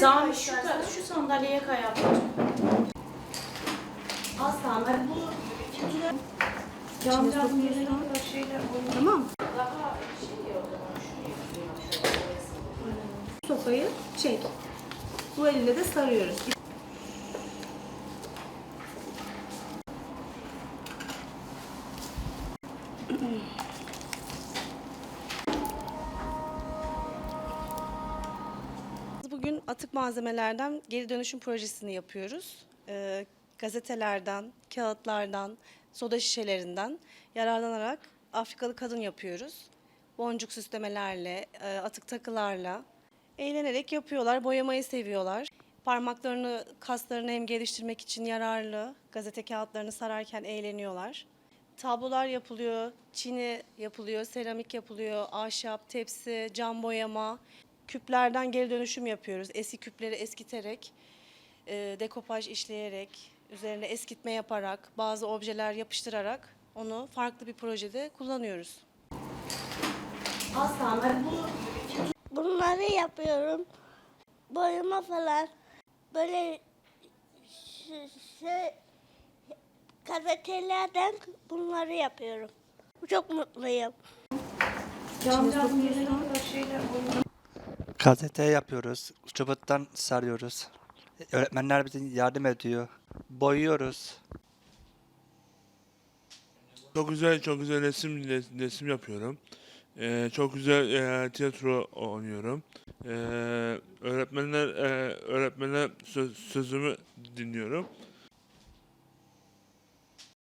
Sami şu, şu sandalyeye kay ablacığım. Aslan Cam cam yerine şeyler oynuyor. tamam. Daha şey şöyle. Sopayı çek. Bu elle de sarıyoruz. Bugün atık malzemelerden geri dönüşüm projesini yapıyoruz. Ee, gazetelerden, kağıtlardan, soda şişelerinden yararlanarak Afrikalı kadın yapıyoruz. Boncuk süslemelerle, e, atık takılarla eğlenerek yapıyorlar, boyamayı seviyorlar. Parmaklarını, kaslarını hem geliştirmek için yararlı, gazete kağıtlarını sararken eğleniyorlar. Tablolar yapılıyor, çini yapılıyor, seramik yapılıyor, ahşap, tepsi, cam boyama. Küplerden geri dönüşüm yapıyoruz. Eski küpleri eskiterek, e, dekopaj işleyerek, üzerine eskitme yaparak, bazı objeler yapıştırarak onu farklı bir projede kullanıyoruz. Aslan bak bu Bunları yapıyorum. Boyama falan. Böyle şey, gazetelerden bunları yapıyorum. Çok mutluyum. Cam cam şeyler oynuyor. Gazete yapıyoruz. Çubuktan sarıyoruz. Öğretmenler bize yardım ediyor. Boyuyoruz. Çok güzel, çok güzel resim resim yapıyorum. Ee, çok güzel e, tiyatro oynuyorum. Ee, öğretmenler e, öğretmenler söz- sözümü dinliyorum.